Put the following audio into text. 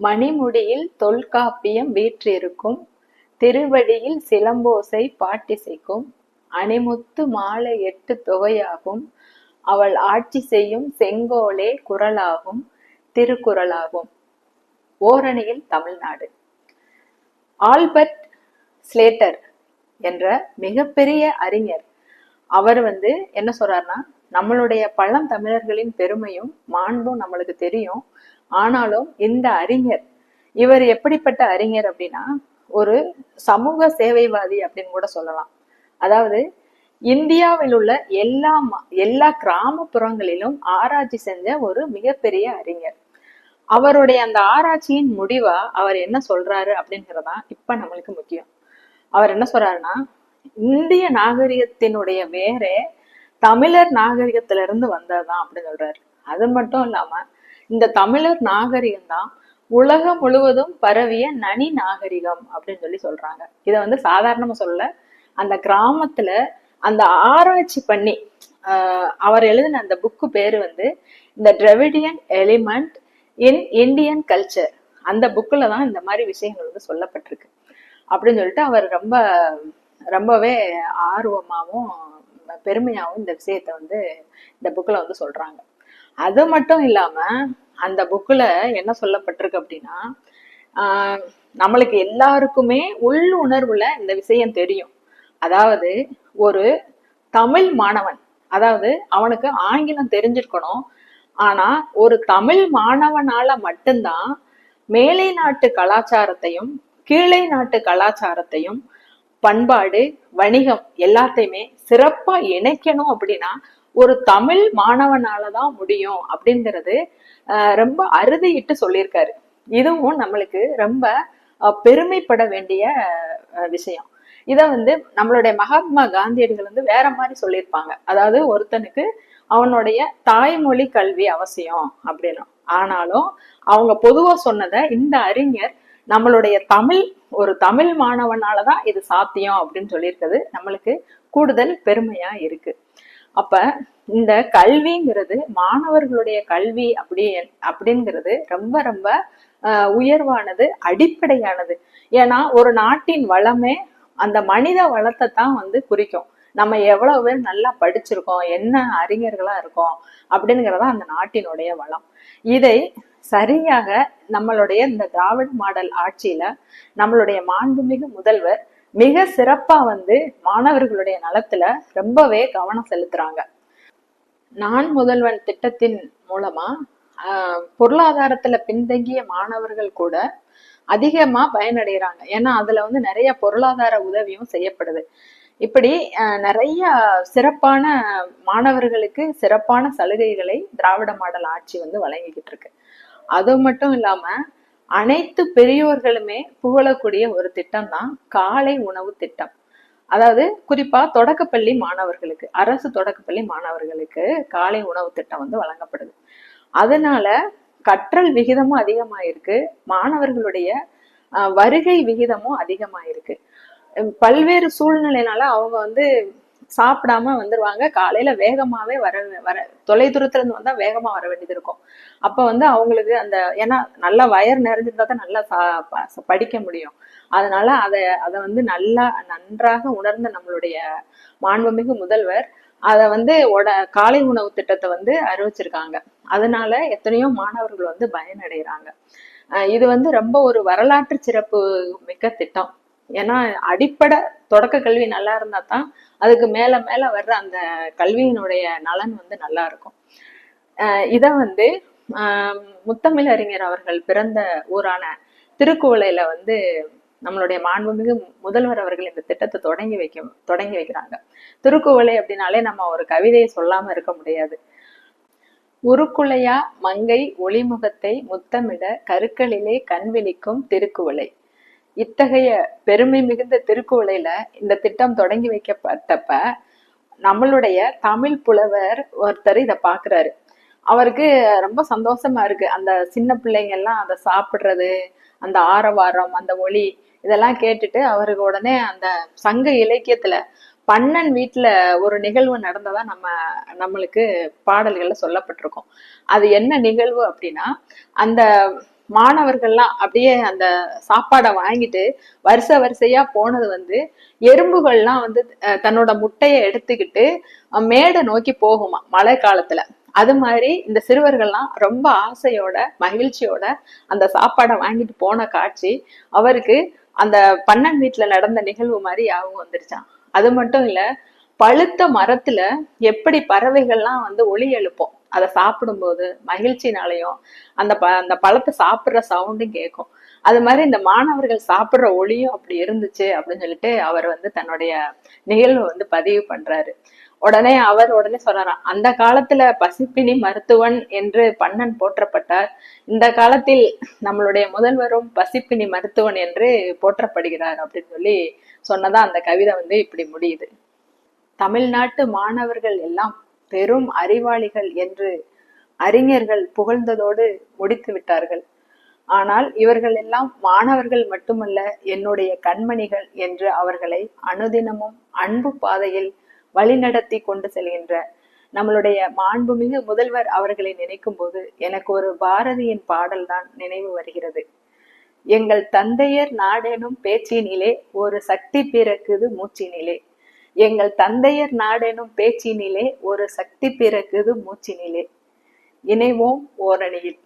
மணிமுடியில் தொல்காப்பியம் வீற்றிருக்கும் திருவடியில் சிலம்போசை பாட்டிசைக்கும் அணிமுத்து மாலை எட்டு தொகையாகும் அவள் ஆட்சி செய்யும் செங்கோலே குரலாகும் திருக்குறளாகும். ஓரணியில் தமிழ்நாடு. ஆல்பர்ட் ஸ்லேட்டர் என்ற மிகப்பெரிய அறிஞர் அவர் வந்து என்ன சொல்றாருன்னா நம்மளுடைய பழந்தமிழர்களின் பெருமையும் மாண்பும் நம்மளுக்கு தெரியும். ஆனாலும் இந்த அறிஞர் இவர் எப்படிப்பட்ட அறிஞர் அப்படின்னா ஒரு சமூக சேவைவாதி அப்படின்னு கூட சொல்லலாம். அதாவது இந்தியாவில் உள்ள எல்லா எல்லா கிராமப்புறங்களிலும் ஆராய்ச்சி செஞ்ச ஒரு மிகப்பெரிய அறிஞர். அவருடைய அந்த ஆராய்ச்சியின் முடிவா அவர் என்ன சொல்றாரு அப்படிங்கிறதா இப்ப நம்மளுக்கு முக்கியம். அவர் என்ன சொல்றாருன்னா இந்திய நாகரிகத்தினுடைய வேரே தமிழர் நாகரிகத்திலிருந்து வந்ததுதான் அப்படின்னு சொல்றாரு. அது மட்டும் இல்லாம இந்த தமிழர் நாகரிகம் தான் உலகம் முழுவதும் பரவிய நனி நாகரிகம் அப்படின்னு சொல்லி சொல்றாங்க. இதை வந்து சாதாரணமா சொல்ல அந்த கிராமத்துல அந்த ஆராய்ச்சி பண்ணி ஆஹ் அவர் எழுதின அந்த புக்கு பேரு வந்து இந்த Dravidian element in Indian culture அந்த புக்கில் தான் இந்த மாதிரி விஷயங்கள் வந்து சொல்லப்பட்டிருக்கு. அப்படின்னு சொல்லிட்டு அவர் ரொம்ப ரொம்பவே ஆர்வமாகவும் பெருமையாகவும் இந்த விஷயத்த வந்து இந்த புக்கில் வந்து சொல்றாங்க. அது மட்டும் இல்லாம அந்த புக்கில் என்ன சொல்லப்பட்டிருக்கு அப்படின்னா ஆஹ் நம்மளுக்கு எல்லாருக்குமே உள் உணர்வுல இந்த விஷயம் தெரியும். அதாவது ஒரு தமிழ் மாணவன் அதாவது அவனுக்கு ஆங்கிலம் தெரிஞ்சிருக்கணும். ஆனா ஒரு தமிழ் மாணவனால மட்டும்தான் மேலை நாட்டு கலாச்சாரத்தையும் கீழே நாட்டு கலாச்சாரத்தையும் பண்பாடு வணிகம் எல்லாத்தையுமே சிறப்பா இணைக்கணும் அப்படின்னா ஒரு தமிழ் மாணவனால தான் முடியும் அப்படிங்கிறது ரொம்ப அறுதியிட்டு சொல்லியிருக்காரு. இதுவும் நம்மளுக்கு ரொம்ப பெருமைப்பட வேண்டிய விஷயம். இத வந்து நம்மளுடைய மகாத்மா காந்தியடிகள் வந்து வேற மாதிரி சொல்லியிருப்பாங்க. அதாவது ஒருத்தனுக்கு அவனுடைய தாய்மொழி கல்வி அவசியம் அப்படின்னு. ஆனாலும் அவங்க பொதுவா சொன்னதை இந்த அறிஞர் நம்மளுடைய தமிழ் ஒரு தமிழ் மாணவனாலதான் இது சாத்தியம் அப்படின்னு சொல்லியிருக்கிறது நம்மளுக்கு கூடுதல் பெருமையா இருக்கு. அப்ப இந்த கல்விங்கிறது மாணவர்களுடைய கல்வி அப்படி அப்படிங்கிறது ரொம்ப ரொம்ப ஆஹ், உயர்வானது அடிப்படையானது. ஏன்னா ஒரு நாட்டின் வளமே அந்த மனித வளத்தை தான் வந்து குறிக்கும். நம்ம எவ்வளவு பேர் நல்லா படிச்சிருக்கோம் என்ன அறிஞர்களா இருக்கோம் அப்படிங்கிறதா அந்த நாட்டினுடைய வளம். இதை சரியாக நம்மளுடைய இந்த திராவிட மாடல் ஆட்சியில நம்மளுடைய மாண்புமிகு முதல்வர் மிக சிறப்பா வந்து மாணவர்களுடைய நலத்துல ரொம்பவே கவனம் செலுத்துறாங்க. நான் முதல்வன் திட்டத்தின் மூலமா ஆஹ், பொருளாதாரத்துல பின்தங்கிய மாணவர்கள் கூட அதிகமா பயனடைகிறாங்க ஏன்னா அதுல வந்து நிறைய பொருளாதார உதவியும் செய்யப்படுது. இப்படி நிறைய சிறப்பான மாணவர்களுக்கு சிறப்பான சலுகைகளை திராவிட மாடல் ஆட்சி வந்து வழங்கிக்கிட்டு இருக்கு. அது மட்டும் இல்லாம அனைத்து பெரியோர்களுமே புகழக்கூடிய ஒரு திட்டம் தான் காலை உணவு திட்டம். அதாவது குறிப்பா தொடக்கப்பள்ளி மாணவர்களுக்கு அரசு தொடக்கப்பள்ளி மாணவர்களுக்கு காலை உணவு திட்டம் வந்து வழங்கப்படுது. அதனால கற்றல் விகிதமும் அதிகமாயிருக்கு. மாணவர்களுடைய அஹ், வருகை விகிதமும் அதிகமாயிருக்கு. பல்வேறு சூழ்நிலைனால அவங்க வந்து சாப்பிடாம வந்துருவாங்க. காலையில வேகமாவே வர வர தொலை தூரத்துல இருந்து வந்தா வேகமா வர வேண்டியது இருக்கும். அப்ப வந்து அவங்களுக்கு அந்த ஏன்னா நல்லா வயர் நிறைஞ்சிருந்தா தான் நல்லா படிக்க முடியும். அதனால அதை அதை வந்து நல்லா நன்றாக உணர்ந்த நம்மளுடைய மாண்புமிகு முதல்வர் அதை வந்து உட காலை உணவு திட்டத்தை வந்து அறிவிச்சிருக்காங்க. அதனால எத்தனையோ மாணவர்கள் வந்து பயனடைகிறாங்க. அஹ் இது வந்து ரொம்ப ஒரு வரலாற்று சிறப்பு மிக்க திட்டம். ஏன்னா அடிப்படை தொடக்க கல்வி நல்லா இருந்தா தான் அதுக்கு மேல மேல வர்ற அந்த கல்வியினுடைய நலன் வந்து நல்லா இருக்கும். அஹ் இத வந்து ஆஹ் முத்தமிழ் அறிஞர் அவர்கள் பிறந்த ஊரான திருக்குவளையில வந்து நம்மளுடைய மாண்புமிகு முதல்வர் அவர்கள் இந்த திட்டத்தை தொடங்கி வைக்க தொடங்கி வைக்கிறாங்க. திருக்குவளை அப்படின்னாலே நம்ம ஒரு கவிதையை சொல்லாம இருக்க முடியாது. உருக்குலையா மங்கை ஒளிமுகத்தை முத்தமிட கருக்களிலே கண் விழிக்கும் திருக்குவளை இத்தகைய பெருமை மிகுந்த திருக்குவளையில இந்த திட்டம் தொடங்கி வைக்கப்பட்டப்ப நம்மளுடைய தமிழ் புலவர் ஒருத்தர் இதை பாக்குறாரு. அவருக்கு ரொம்ப சந்தோஷமா இருக்கு. அந்த சின்ன பிள்ளைங்க எல்லாம் அதை சாப்பிடுறது அந்த ஆரவாரம் அந்த ஒளி இதெல்லாம் கேட்டுட்டு அவருக்கு உடனே அந்த சங்க இலக்கியத்துல பண்ணன் வீட்டுல ஒரு நிகழ்வு நடந்ததா நம்ம நம்மளுக்கு பாடல்கள்ல சொல்லப்பட்டிருக்கோம். அது என்ன நிகழ்வு அப்படின்னா அந்த மாணவர்கள்லாம் அப்படியே அந்த சாப்பாடை வாங்கிட்டு வருஷ வரிசையா போனது வந்து எறும்புகள்லாம் வந்து அஹ், தன்னோட முட்டையை எடுத்துக்கிட்டு மேடை நோக்கி போகுமா மழை காலத்துல. அது மாதிரி இந்த சிறுவர்கள்லாம் ரொம்ப ஆசையோட மகிழ்ச்சியோட அந்த சாப்பாடை வாங்கிட்டு போன காட்சி அவருக்கு அந்த பண்ணன் வீட்டுல நடந்த நிகழ்வு மாதிரி யாவும் வந்துருச்சான் அது மட்டும் இல்ல பழுத்த மரத்துல எப்படி பறவைகள்லாம் வந்து ஒளி எழுப்போம். அதை சாப்பிடும்போது மகிழ்ச்சினாலையும் அந்த ப அந்த பழத்தை சாப்பிடுற சவுண்டும் கேட்கும் அது மாதிரி இந்த மாணவர்கள் சாப்பிடுற ஒளியும் அப்படி இருந்துச்சு அப்படின்னு சொல்லிட்டு அவர் வந்து தன்னுடைய நிகழ்வு வந்து பதிவு பண்றாரு. உடனே அவர் உடனே சொல்றாராம் அந்த காலத்துல பசிப்பினி மருத்துவன் என்று பண்ணன் போற்றப்பட்டார். இந்த காலத்தில் நம்மளுடைய முதல்வரும் பசிப்பினி மருத்துவன் என்று போற்றப்படுகிறார் அப்படின்னு சொல்லி சொன்னதா அந்த கவிதை வந்து இப்படி முடியுது. தமிழ்நாட்டு மாணவர்கள் எல்லாம் பெரும் அறிவாளிகள் என்று அறிஞர்கள் புகழ்ந்ததோடு முடித்து விட்டார்கள். ஆனால் இவர்கள் எல்லாம் மாணவர்கள் மட்டுமல்ல என்னுடைய கண்மணிகள் என்று அவர்களை அனுதினமும் அன்பு பாதையில் வழிநடத்தி கொண்டு செல்கின்ற நம்மளுடைய மாண்புமிகு முதல்வர் அவர்களை நினைக்கும் போது எனக்கு ஒரு பாரதியின் பாடல்தான் நினைவு வருகிறது. எங்கள் தந்தையர் நாடெனும் பேச்சினிலே ஒரு சக்தி பிறக்குது மூச்சினிலே. எங்கள் தந்தையர் நாடெனும் பேச்சினிலே ஒரு சக்தி பிறக்குது மூச்சினிலே. இணைவோம் ஓரணியில்.